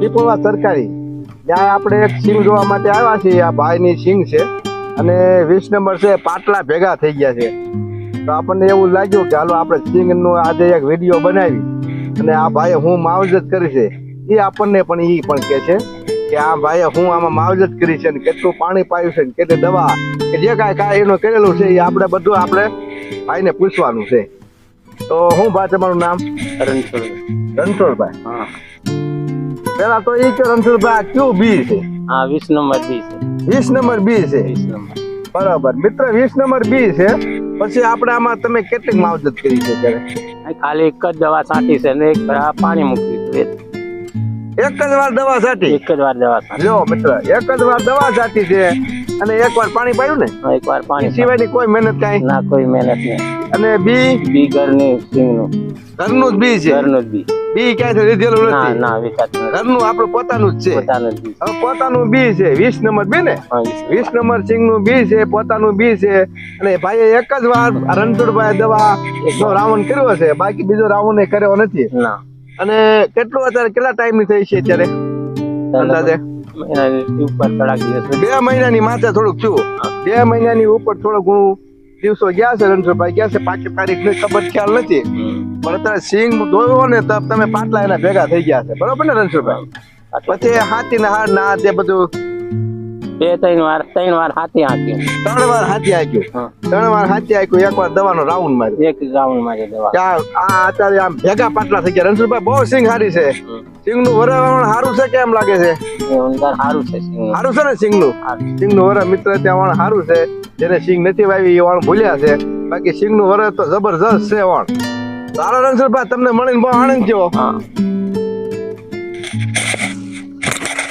પીપળવા સરકારી. ત્યાં આપણે એક સિંગ જોવા માટે આવ્યા છીએ આ ભાઈની સિંગ છે. અને વીસ નંબર છે પાટલા ભેગા થઈ ગયા છે. તો આપણને એવું લાગ્યું કે હાલો આપણે સિંગનો આજે એક વીડિયો બનાવી. અને આ ભાઈએ હું માવજત કરી છે. એ આપણને પણ એ પણ કહે છે કે આ ભાઈએ હું આમાં માવજત કરી છે ને કેટલું પાણી પાયું છે ને કેટલી દવા કે જે કાંઈ કાંઈ એનું કરેલું છે એ આપણે બધું આપણે ભાઈને પૂછવાનું છે. તો હું ભાઈ તમારું નામ? રણછોડભાઈ. હા. પેલા તો એ કે રણછોડભાઈ આ કયું બી છે? હા વીસ નંબર બી છે. વીસ નંબર બી છે? વીસ નંબર. બરાબર. મિત્ર વીસ નંબર બી છે. પછી આપણે આમાં તમે કેટલી માવજત કરી છે ત્યારે ખાલી એક જ દવા છાંટી છે ને એક પાણી મૂકી દીધું એક જ વાર દવા છાંટી? એક જ વાર દવા છાંટી. લ્યો મિત્ર એક જ વાર દવા છાંટી છે અને એક વાર પાણી પાડ્યું ને? એક વાર પાણી સિવાયની કોઈ મહેનત કાંઈ? ના કોઈ મહેનત નહીં. અને બી? બી ઘરની સિંગનું. ઘરનું જ બી છે? ઘરનું જ બી. બી ક્યાંયથી લીધેલું નથી. ના ઘરનું આપણું પોતાનું જ છે. પોતાનું હવે પોતાનું બી છે. વીસ નંબર બી ને? વીસ નંબર. સિંગનું બી છે પોતાનું બી છે. અને ભાઈએ એક જ વાર રણછોડભાઈ દવા નો રાવણ કર્યો છે. બાકી બીજો રાવણ એ કર્યો નથી. ના. અને કેટલું અત્યારે કેટલા ટાઈમની થઈ છે અત્યારે? અંદાજે? બે મહિના ની મહિનાની માથે થોડુંક છું. બે મહિનાની ઉપર થોડુંક હું દિવસો ગયા છે રણછોડભાઈ. ગયા છે પાકી તારીખની ખબર ખ્યાલ નથી. પણ અત્યારે સિંગ દોયો ને તો તમે પાટલા એના ભેગા થઈ ગયા છે. બરોબર ને રણછોડભાઈ? પછી હાથી ને હાર ના તે બધું બે ત્રણ વાર ત્રણ વાર હાથી હાંકી ત્રણ વાર હાથી આગ્યું ત્રણ વાર હાથી આગ્યું એક વાર દવાનો રાઉન્ડ માર્યો. એક રાઉન્ડ માર્યો દવા આ અત્યારે આમ ભેગા પાટલા થઈ ગયા. રણછોડભાઈ બહુ સિંગ હારી છે. સિંગનું વરાવરણ સારું છે કેમ લાગે છે? સારું છે. સારું છે ને સિંગનું. સિંગનું વર મિત્ર ત્યાં વણ સારું છે. જેને સિંગ નથી વાવી એ વણ ભૂલ્યા છે. બાકી સિંગનું વર તો જબરજસ્ત છે વણ. સારા રણછોડભાઈ તમને મળીને બહુ આનંદ થયો.